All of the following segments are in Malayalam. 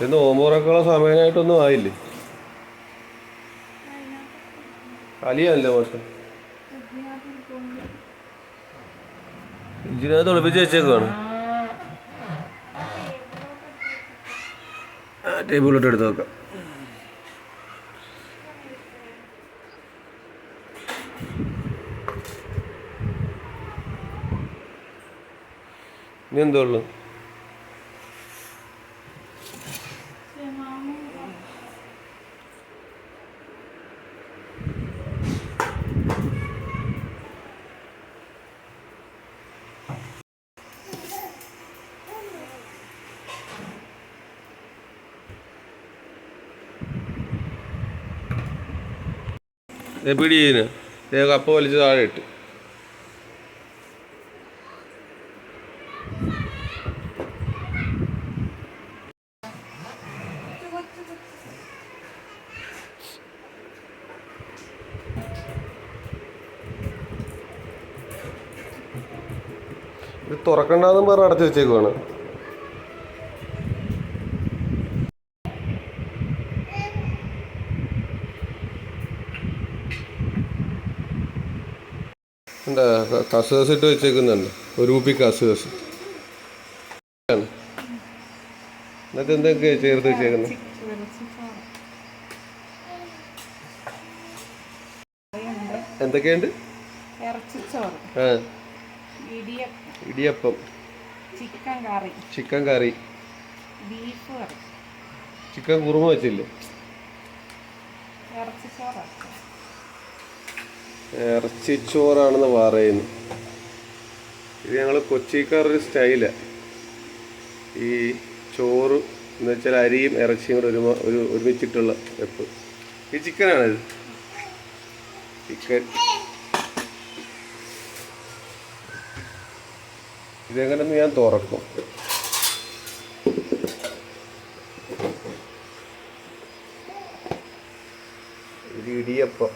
ഇന്ന് ഓമോറക്കുള്ള സമയമായിട്ടൊന്നും ആയില്ലേ? കലിയല്ലേ മോശം? ഇഞ്ചിനകത്ത് ഒളിപ്പിച്ച് വെച്ചേക്കുവാണ്. ടേബിളിലോട്ട് എടുത്ത് നോക്കാം ഇനി എന്തോ ഉള്ളു പിടി ചെയ്യുന്നു ദേ കപ്പ വലിച്ച് താഴെ ഇട്ട്. ഇത് തുറക്കണ്ടെന്നും പറഞ്ഞ് അടച്ചു വെച്ചേക്കുവാണ്. എന്താ കസുകസ് ഇട്ട് വെച്ചേക്കുന്നുണ്ട്. ഒരു കുപ്പി കസുകസ്. എന്നിട്ട് എന്തൊക്കെയാ ചേർത്ത് വെച്ചേക്കുന്നത് എന്തൊക്കെയുണ്ട്? ഇറച്ചിച്ചോറ്. ആ. Idiyappam. Chicken curry. Chicken curry. Beef curry. Chicken korma വെച്ചില്ലേ? ഇറച്ചിച്ചോറ് ഇറച്ചിച്ചോറാണെന്ന് പറയുന്നു. ഇത് ഞങ്ങൾ കൊച്ചിക്കാരൊരു സ്റ്റൈലാണ് ഈ ചോറ് എന്ന് വെച്ചാൽ അരിയും ഇറച്ചിയും കൂടെ ഒരുമ ഒരു ഒരുമിച്ചിട്ടുള്ള വെപ്പ്. ഈ ചിക്കനാണിത്. ചിക്കൻ. ഇതെങ്ങനെന്ന് ഞാൻ തുറക്കും. ഒരു ഇടിയപ്പം.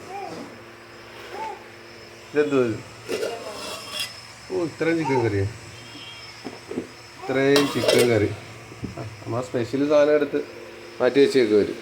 ഇതെന്തോ ഓ ഇത്രയും ചിക്കൻ കറി ഇത്രയും ചിക്കൻ കറി നമ്മൾ സ്പെഷ്യൽ സാധനം എടുത്ത് മാറ്റി വെച്ചേക്ക് വരും